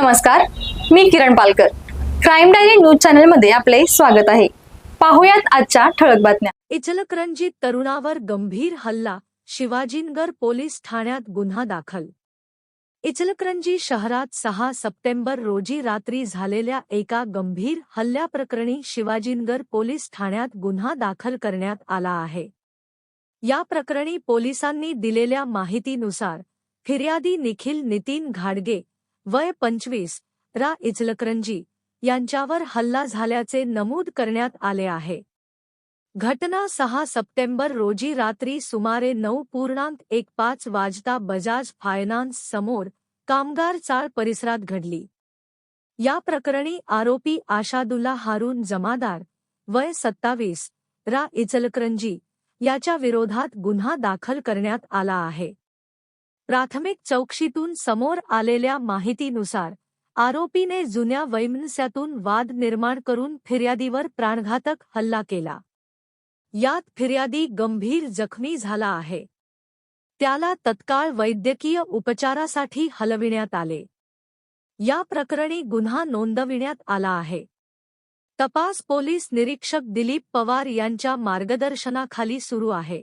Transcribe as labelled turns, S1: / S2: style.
S1: नमस्कार मी Kiran Palkar. Crime Diary News चॅनलमध्ये आपले स्वागत आहे. पाहुयात आजच्या ठळक बातम्या.
S2: इचलकरंजीत तरुणावर गंभीर हल्ला शिवाजीनगर पोलीस ठाण्यात गुन्हा दाखल. इचलकरंजी शहरात सहा सप्टेंबर रोजी रात्री झालेल्या एका गंभीर हल्ल्याप्रकरणी शिवाजीनगर पोलीस ठाण्यात गुन्हा दाखल करण्यात आला आहे. या प्रकरणी पोलिसांनी दिलेल्या माहितीनुसार फिर्यादी निखिल नितीन घाडगे वय पंचवीस रा. इचलकरंजी यांच्यावर हल्ला झाल्याचे नमूद करण्यात आले आहे. घटना सहा सप्टेंबर रोजी रात्री सुमारे नऊ पूर्णांक एक पाच वाजता बजाज फायनान्स समोर कामगार चाळ परिसरात घडली. या प्रकरणी आरोपी आशादुल्ला हारून जमादार वय सत्तावीस रा. इचलकरंजी याच्या विरोधात गुन्हा दाखल करण्यात आला आहे. प्राथमिक चौकशीतून समोर आलेल्या माहितीनुसार आरोपीने जुन्या वैमनस्यातून वाद निर्माण करून फिर्यादीवर प्राणघातक हल्ला केला. यात फिर्यादी गंभीर जखमी झाला आहे. त्याला तत्काळ वैद्यकीय उपचारासाठी हलविण्यात आले. या प्रकरणी गुन्हा नोंदविण्यात आला आहे. तपास पोलीस निरीक्षक दिलीप पवार यांच्या मार्गदर्शनाखाली सुरू आहे.